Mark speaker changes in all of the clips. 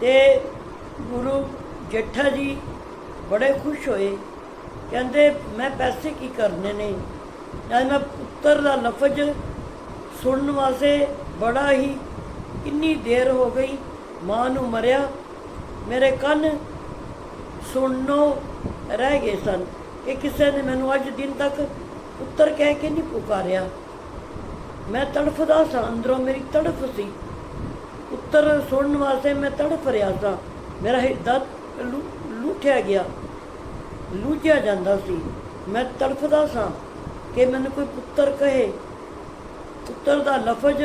Speaker 1: ਤੇ ਗੁਰੂ ਜੇਠਾ ਜੀ ਬੜੇ ਖੁਸ਼ ਹੋਏ। ਕਹਿੰਦੇ, ਮੈਂ ਪੈਸੇ ਕੀ ਕਰਨੇ ਨੇ? ਜਦ ਮੈਂ ਪੁੱਤਰ ਦਾ ਲਫ਼ਜ਼ ਸੁਣਨ ਵਾਸਤੇ ਬੜਾ ਹੀ ਕਿੰਨੀ ਦੇਰ ਹੋ ਗਈ। ਮਾਂ ਨੂੰ ਮਰਿਆ। ਮੇਰੇ ਕੰਨ ਸੁਣਨੋ ਰਹਿ ਗਏ ਸਨ ਕਿ ਕਿਸੇ ਨੇ ਮੈਨੂੰ ਅੱਜ ਦਿਨ ਤੱਕ ਪੁੱਤਰ ਕਹਿ ਕੇ ਨਹੀਂ ਪੁਕਾਰਿਆ। ਮੈਂ ਤੜਫਦਾ ਸਾਂ। ਅੰਦਰੋਂ ਮੇਰੀ ਤੜਫ ਸੀ। ਪੁੱਤਰ ਸੁਣਨ ਵਾਸਤੇ ਮੈਂ ਤੜਫ ਰਿਹਾ ਸਾਂ। ਮੇਰਾ ਹਿਰਦਾ ਲੂ- ਲੂਠਿਆ ਗਿਆ। ਲੂਝਿਆ ਜਾਂਦਾ ਸੀ। ਮੈਂ ਤੜਫਦਾ ਸਾਂ ਕਿ ਮੈਨੂੰ ਕੋਈ ਪੁੱਤਰ ਕਹੇ। ਪੁੱਤਰ ਦਾ ਲਫ਼ਜ਼,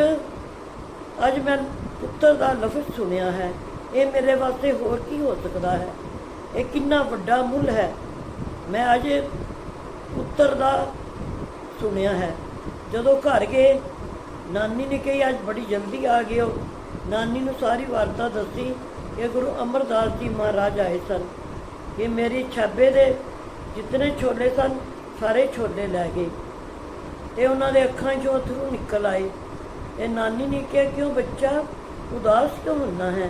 Speaker 1: ਅੱਜ ਮੈਂ ਪੁੱਤਰ ਦਾ ਲਫ਼ਜ਼ ਸੁਣਿਆ ਹੈ। ਇਹ ਮੇਰੇ ਵਾਸਤੇ ਹੋਰ ਕੀ ਹੋ ਸਕਦਾ ਹੈ? ਇਹ ਕਿੰਨਾ ਵੱਡਾ ਮੁੱਲ ਹੈ? ਮੈਂ ਅੱਜ ਪੁੱਤਰ ਦਾ ਸੁਣਿਆ ਹੈ। ਜਦੋਂ ਘਰ ਗਏ, ਨਾਨੀ ਨੇ ਕਹੀ, ਅੱਜ ਬੜੀ ਜਲਦੀ ਆ ਗਏ ਹੋ ਨਾਨੀ ਨੂੰ ਸਾਰੀ ਵਾਰਤਾ ਦੱਸੀ ਕਿ ਗੁਰੂ ਅਮਰਦਾਸ ਜੀ ਮਹਾਰਾਜ ਆਏ ਸਨ। ਕਿ ਮੇਰੀ ਛਾਬੇ ਦੇ ਜਿਤਨੇ ਛੋਲੇ ਸਨ, ਸਾਰੇ ਛੋਲੇ ਲੈ ਗਏ। ਤੇ ਉਹਨਾਂ ਦੇ ਅੱਖਾਂ 'ਚੋਂ ਅਥਰੂ ਨਿਕਲ ਆਏ। ਇਹ ਨਾਨੀ ਨੇ ਕਿਹਾ, ਕਿਉਂ ਬੱਚਾ, ਉਦਾਸ ਕਿਉਂ ਹੁੰਦਾ ਹੈ?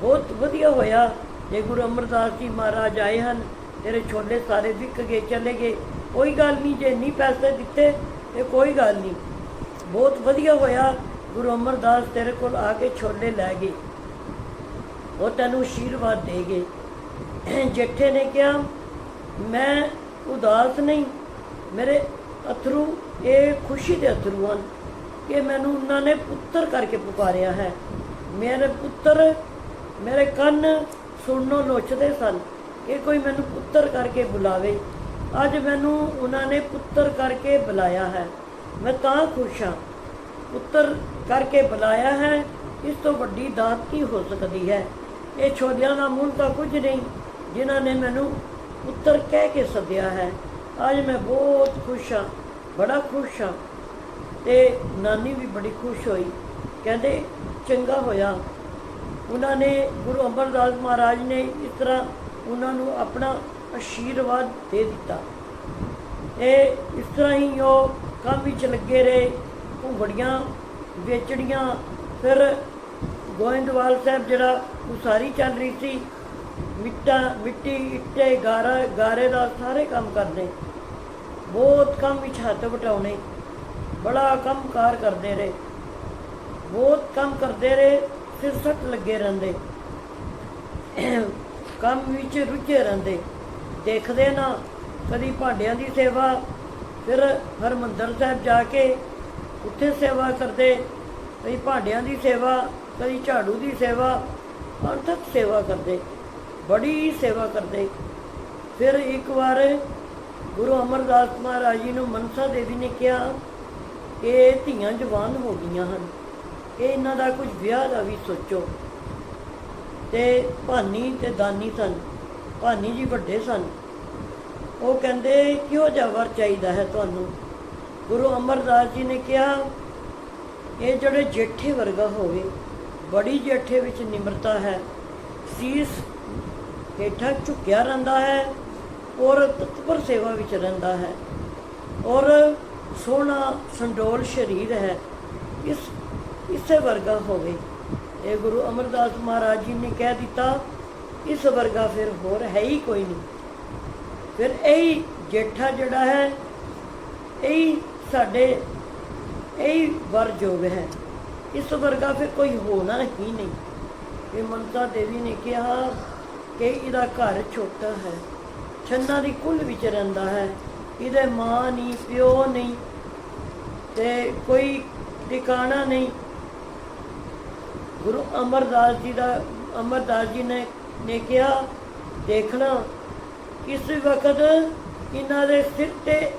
Speaker 1: ਬਹੁਤ ਵਧੀਆ ਹੋਇਆ। ਜੇ ਗੁਰੂ ਅਮਰਦਾਸ ਜੀ ਮਹਾਰਾਜ ਆਏ ਹਨ, ਤੇਰੇ ਛੋਲੇ ਸਾਰੇ ਵਿਕ ਗਏ, ਚਲੇ ਗਏ। ਕੋਈ ਗੱਲ ਨਹੀਂ, ਜੇ ਨਹੀਂ ਪੈਸੇ ਦਿੱਤੇ, ਤੇ ਕੋਈ ਗੱਲ ਨਹੀਂ। ਬਹੁਤ ਵਧੀਆ ਹੋਇਆ। ਗੁਰੂ ਅਮਰਦਾਸ ਤੇਰੇ ਕੋਲ ਆ ਕੇ ਛੋਲੇ ਲੈ ਗਏ। ਉਹ ਤੈਨੂੰ ਆਸ਼ੀਰਵਾਦ ਦੇ ਗਏ ਜੇਠੇ ਨੇ ਕਿਹਾ, ਮੈਂ ਉਦਾਸ ਨਹੀਂ। ਮੇਰੇ ਅਥਰੂ, ਇਹ ਖੁਸ਼ੀ ਦੇ ਅਥਰੂ ਹਨ ਕਿ ਮੈਨੂੰ ਉਹਨਾਂ ਨੇ ਪੁੱਤਰ ਕਰਕੇ ਪੁਕਾਰਿਆ ਹੈ। ਮੇਰੇ ਪੁੱਤਰ, ਮੇਰੇ ਕੰਨ ਸੁਣਨੋਂ ਲੋਚਦੇ ਸਨ ਕਿ ਕੋਈ ਮੈਨੂੰ ਪੁੱਤਰ ਕਰਕੇ ਬੁਲਾਵੇ। ਅੱਜ ਮੈਨੂੰ ਉਹਨਾਂ ਨੇ ਪੁੱਤਰ ਕਰਕੇ ਬੁਲਾਇਆ ਹੈ। ਮੈਂ ਤਾਂ ਖੁਸ਼ ਹਾਂ। ਪੁੱਤਰ ਕਰਕੇ ਬੁਲਾਇਆ ਹੈ, ਇਸ ਤੋਂ ਵੱਡੀ ਦਾਤ ਕੀ ਹੋ ਸਕਦੀ ਹੈ? ਇਹ ਛੋਲਿਆਂ ਦਾ ਮੂੰਹ ਤਾਂ ਕੁਝ ਨਹੀਂ, ਜਿਨ੍ਹਾਂ ਨੇ ਮੈਨੂੰ ਪੁੱਤਰ ਕਹਿ ਕੇ ਸੱਦਿਆ ਹੈ। ਅੱਜ ਮੈਂ ਬਹੁਤ ਖੁਸ਼ ਹਾਂ, ਬੜਾ ਖੁਸ਼ ਹਾਂ। ਤੇ ਨਾਨੀ ਵੀ ਬੜੀ ਖੁਸ਼ ਹੋਈ। ਕਹਿੰਦੇ, ਚੰਗਾ ਹੋਇਆ। ਉਹਨਾਂ ਨੇ ਗੁਰੂ ਅਮਰਦਾਸ ਮਹਾਰਾਜ ਨੇ ਇਸ ਤਰ੍ਹਾਂ ਉਹਨਾਂ ਨੂੰ ਆਪਣਾ ਆਸ਼ੀਰਵਾਦ ਦੇ ਦਿੱਤਾ। ਇਹ ਇਸ ਤਰ੍ਹਾਂ ਹੀ ਉਹ ਕੰਮ ਵਿੱਚ ਲੱਗੇ ਰਹੇ। ਉਹ ਬੜੀਆਂ ਵੇਚੜੀਆਂ ਫਿਰ ਗੋਇੰਦਵਾਲ ਸਾਹਿਬ ਜਿਹੜਾ ਉਸਾਰੀ ਚੱਲ ਰਹੀ ਸੀ। ਮਿੱਟਾ, ਮਿੱਟੀ, ਇੱਟੇ, ਗਾਰਾ, ਗਾਰੇ ਦਾ ਸਾਰੇ ਕੰਮ ਕਰਦੇ। ਬਹੁਤ ਕੰਮ ਵਿੱਚ ਹੱਥ ਵਟਾਉਣੇ। ਬੜਾ ਕੰਮਕਾਰ ਕਰਦੇ ਰਹੇ। ਬਹੁਤ ਕੰਮ ਕਰਦੇ ਰਹੇ, ਸਿਰ ਸੱਟ ਲੱਗੇ ਰਹਿੰਦੇ। ਕੰਮ ਵਿੱਚ ਰੁੱਝੇ ਰਹਿੰਦੇ। ਦੇਖਦੇ ਨਾ, ਕਦੀ ਭਾਂਡਿਆਂ ਦੀ ਸੇਵਾ, ਫਿਰ ਹਰਮੰਦਰ ਸਾਹਿਬ ਜਾ ਕੇ ਉੱਥੇ ਸੇਵਾ ਕਰਦੇ, ਕਈ ਭਾਂਡਿਆਂ ਦੀ ਸੇਵਾ, ਕਈ ਝਾੜੂ ਦੀ ਸੇਵਾ ਅਣਥਕ ਸੇਵਾ ਕਰਦੇ, ਬੜੀ ਸੇਵਾ ਕਰਦੇ। ਫਿਰ ਇੱਕ ਵਾਰ ਗੁਰੂ ਅਮਰਦਾਸ ਮਹਾਰਾਜ ਜੀ ਨੂੰ ਮਨਸਾ ਦੇਵੀ ਨੇ ਕਿਹਾ ਕਿ ਇਹ ਧੀਆਂ ਜਵਾਨ ਹੋ ਗਈਆਂ ਹਨ, ਕਿ ਇਹਨਾਂ ਦਾ ਕੁਝ ਵਿਆਹ ਦਾ ਵੀ ਸੋਚੋ। ਤੇ ਭਾਨੀ ਤੇ ਦਾਨੀ ਸਨ, ਭਾਨੀ ਜੀ ਵੱਡੇ ਸਨ। ਉਹ ਕਹਿੰਦੇ ਕਿਉਂ ਜਿਹਾ ਵਰ ਚਾਹੀਦਾ ਹੈ ਤੁਹਾਨੂੰ? ਗੁਰੂ ਅਮਰਦਾਸ ਜੀ ਨੇ ਕਿਹਾ, ਇਹ ਜਿਹੜੇ ਜੇਠੇ ਵਰਗਾ ਹੋਵੇ, ਬੜੀ ਜੇਠੇ ਵਿੱਚ ਨਿਮਰਤਾ ਹੈ। ਸੀਸ ਹੇਠਾਂ ਝੁਕਿਆ ਰਹਿੰਦਾ ਹੈ ਔਰ ਤਤਪਰ ਸੇਵਾ ਵਿੱਚ ਰਹਿੰਦਾ ਹੈ ਔਰ ਸੋਹਣਾ ਸੰਡੋਲ ਸਰੀਰ ਹੈ। ਇਸ, ਇਸੇ ਵਰਗਾ ਹੋਵੇ। ਇਹ ਗੁਰੂ ਅਮਰਦਾਸ ਮਹਾਰਾਜ ਜੀ ਨੇ ਕਹਿ ਦਿੱਤਾ, ਇਸ ਵਰਗਾ ਫਿਰ ਹੋਰ ਹੈ ਹੀ ਕੋਈ ਨਹੀਂ। ਫਿਰ ਇਹ ਜੇਠਾ ਜਿਹੜਾ ਹੈ, ਇਹ ਸਾਡੇ ਇਹ ਵਰਜੋਗ ਹੈ। ਇਸ ਵਰਗਾ ਫਿਰ ਕੋਈ ਹੋਣਾ ਹੀ ਨਹੀਂ। ਇਹ ਮਮਤਾ ਦੇਵੀ ਨੇ ਕਿਹਾ ਕਿ ਇਹਦਾ ਘਰ ਛੋਟਾ ਹੈ। ਛੰਨਾ ਦੀ ਕੁੱਲ ਵਿੱਚ ਰਹਿੰਦਾ ਹੈ। ਇਹਦੇ ਮਾਂ ਨਹੀਂ, ਪਿਓ ਨਹੀਂ ਤੇ ਕੋਈ ਟਿਕਾਣਾ ਨਹੀਂ। ਗੁਰੂ ਅਮਰਦਾਸ ਜੀ ਦਾ, ਅਮਰਦਾਸ ਜੀ ਨੇ ਨੇ ਕਿਹਾ, ਦੇਖਣਾ, ਇਸ ਵਕਤ ਇਹਨਾਂ ਦੇ ਸਿਰ ਤੇ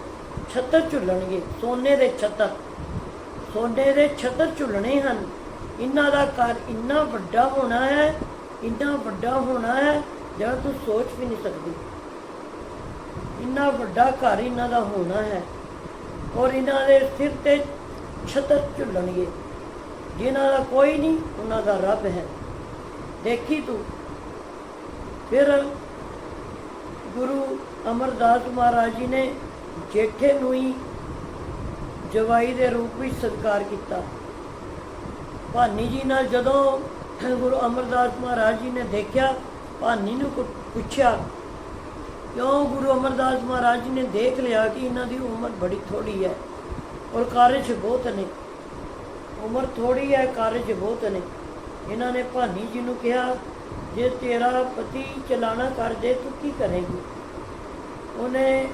Speaker 1: ਛੱਤਰ ਝੁੱਲਣਗੇ, ਸੋਨੇ ਦੇ ਛੱਤਰ। ਸੋਨੇ ਦੇ ਛੱਤਰ ਝੁੱਲਣੇ ਹਨ। ਇਹਨਾਂ ਦਾ ਘਰ ਇੰਨਾ ਵੱਡਾ ਹੋਣਾ ਹੈ, ਇੰਨਾ ਵੱਡਾ ਹੋਣਾ ਹੈ ਜਿਹੜਾ ਤੂੰ ਸੋਚ ਵੀ ਨਹੀਂ ਸਕਦੀ। ਇੰਨਾ ਵੱਡਾ ਘਰ ਇਹਨਾਂ ਦਾ ਹੋਣਾ ਹੈ ਔਰ ਇਹਨਾਂ ਦੇ ਸਿਰ ਤੇ ਛੱਤਰ ਝੁੱਲਣਗੇ। ਜਿਨ੍ਹਾਂ ਦਾ ਕੋਈ ਨਹੀਂ, ਉਹਨਾਂ ਦਾ ਰੱਬ ਹੈ। ਦੇਖੀ ਤੂੰ, ਫਿਰ ਗੁਰੂ ਅਮਰਦਾਸ ਮਹਾਰਾਜ ਜੀ ਨੇ ਜੇਠੇ ਨੂੰ ਹੀ ਜਵਾਈ ਦੇ ਰੂਪ ਵਿੱਚ ਸਤਿਕਾਰ ਕੀਤਾ। ਭਾਨੀ ਜੀ ਨਾਲ ਜਦੋਂ ਗੁਰੂ ਅਮਰਦਾਸ ਮਹਾਰਾਜ ਜੀ ਨੇ ਦੇਖਿਆ, ਭਾਨੀ ਨੂੰ ਕੁ- ਪੁੱਛਿਆ, ਕਿਉਂ ਗੁਰੂ ਅਮਰਦਾਸ ਮਹਾਰਾਜ ਜੀ ਨੇ ਦੇਖ ਲਿਆ ਕਿ ਇਹਨਾਂ ਦੀ ਉਮਰ ਬੜੀ ਥੋੜੀ ਹੈ ਔਰ ਕਾਰਜ ਬਹੁਤ ਨੇ? ਉਮਰ ਥੋੜੀ ਹੈ, ਕਾਰਜ ਬਹੁਤ ਨੇ। ਇਹਨਾਂ ਨੇ ਭਾਨੀ ਜੀ ਨੂੰ ਕਿਹਾ, ਜੇ ਤੇਰਾ ਪਤੀ ਚਲਾਣਾ ਕਰ ਦੇ, ਤੂੰ ਕੀ ਕਰੇਗੀ? ਉਹਨੇ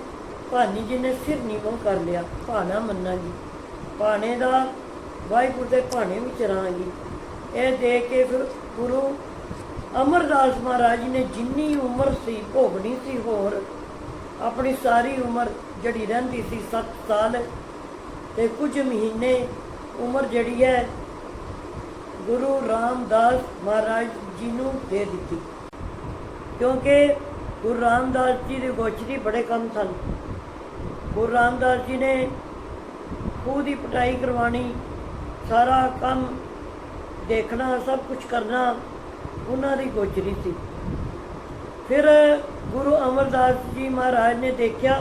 Speaker 1: ਭਾਨੀ ਜੀ ਨੇ ਸਿਰ ਨੀਵਾਂ ਕਰ ਲਿਆ, ਭਾਣਾ ਮੰਨਾਂਗੀ। ਭਾਣੇ ਦਾ ਵਾਹਿਗੁਰੂ ਦੇ ਭਾਣੇ ਵਿੱਚ ਰਹਾਂਗੀ। ਇਹ ਦੇਖ ਕੇ ਫਿਰ ਗੁਰੂ ਅਮਰਦਾਸ ਮਹਾਰਾਜ ਜੀ ਨੇ ਜਿੰਨੀ ਉਮਰ ਸੀ ਭੋਗਣੀ ਸੀ ਹੋਰ, ਆਪਣੀ ਸਾਰੀ ਉਮਰ ਜਿਹੜੀ ਰਹਿੰਦੀ ਸੀ 7 ਸਾਲ ਤੇ ਕੁਝ ਮਹੀਨੇ ਉਮਰ ਜਿਹੜੀ ਹੈ, ਗੁਰੂ ਰਾਮਦਾਸ ਮਹਾਰਾਜ ਜੀ ਨੂੰ ਦੇ ਦਿੱਤੀ। ਕਿਉਂਕਿ ਗੁਰੂ ਰਾਮਦਾਸ ਜੀ ਦੇ ਗੋਚਰੀ ਬੜੇ ਕੰਮ ਸਨ। ਗੁਰੂ ਰਾਮਦਾਸ ਜੀ ਨੇ ਖੂਹ ਦੀ ਪਟਾਈ ਕਰਵਾਣੀ ਸਾਰਾ ਕੰਮ ਦੇਖਣਾ, ਸਭ ਕੁਝ ਕਰਨਾ, ਉਹਨਾਂ ਦੀ ਗੋਚਰੀ ਸੀ। ਫਿਰ ਗੁਰੂ ਅਮਰਦਾਸ ਜੀ ਮਹਾਰਾਜ ਨੇ ਦੇਖਿਆ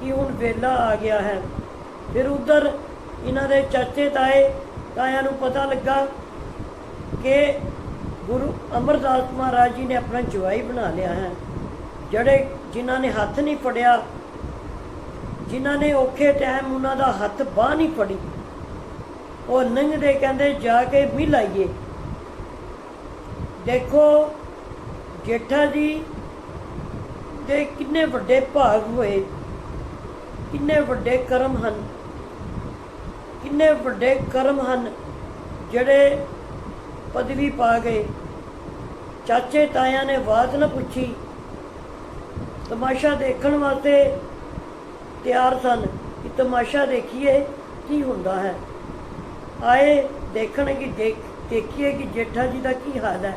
Speaker 1: ਕਿ ਹੁਣ ਵੇਲਾ ਆ ਗਿਆ ਹੈ। ਫਿਰ ਉਧਰ ਇਹਨਾਂ ਦੇ ਚਾਚੇ ਤਾਏ, ਤਾਇਆਂ ਨੂੰ ਪਤਾ ਲੱਗਾ ਕਿ ਗੁਰੂ ਅਮਰਦਾਸ ਮਹਾਰਾਜ ਜੀ ਨੇ ਆਪਣਾ ਜਵਾਈ ਬਣਾ ਲਿਆ ਹੈ। ਜਿਹੜੇ ਜਿਨ੍ਹਾਂ ਨੇ ਹੱਥ ਨਹੀਂ ਫੜਿਆ ਜਿਨ੍ਹਾਂ ਨੇ ਔਖੇ ਟਾਈਮ ਉਹਨਾਂ ਦਾ ਹੱਥ ਬਾਹ ਨਹੀਂ ਫੜੀ। ਉਹ ਨੰਗਦੇ ਕਹਿੰਦੇ, ਜਾ ਕੇ ਮਿਲ ਆਈਏ ਦੇਖੋ, ਜੇਠਾ ਜੀ ਦੇ ਕਿੰਨੇ ਵੱਡੇ ਭਾਗ ਹੋਏ, ਕਿੰਨੇ ਵੱਡੇ ਕਰਮ ਹਨ, ਕਿੰਨੇ ਵੱਡੇ ਕਰਮ ਹਨ, ਜਿਹੜੇ ਪਦਵੀ ਪਾ ਗਏ। ਚਾਚੇ ਤਾਇਆਂ ਨੇ ਬਾਤ ਨਾ ਪੁੱਛੀ। ਤਮਾਸ਼ਾ ਦੇਖਣ ਵਾਸਤੇ ਤਿਆਰ ਸਨ ਕਿ ਤਮਾਸ਼ਾ ਦੇਖੀਏ ਕੀ ਹੁੰਦਾ ਹੈ। ਆਏ ਦੇਖਣ ਕਿ ਦੇਖ ਦੇਖੀਏ ਕਿ ਜੇਠਾ ਜੀ ਦਾ ਕੀ ਹਾਲ ਹੈ।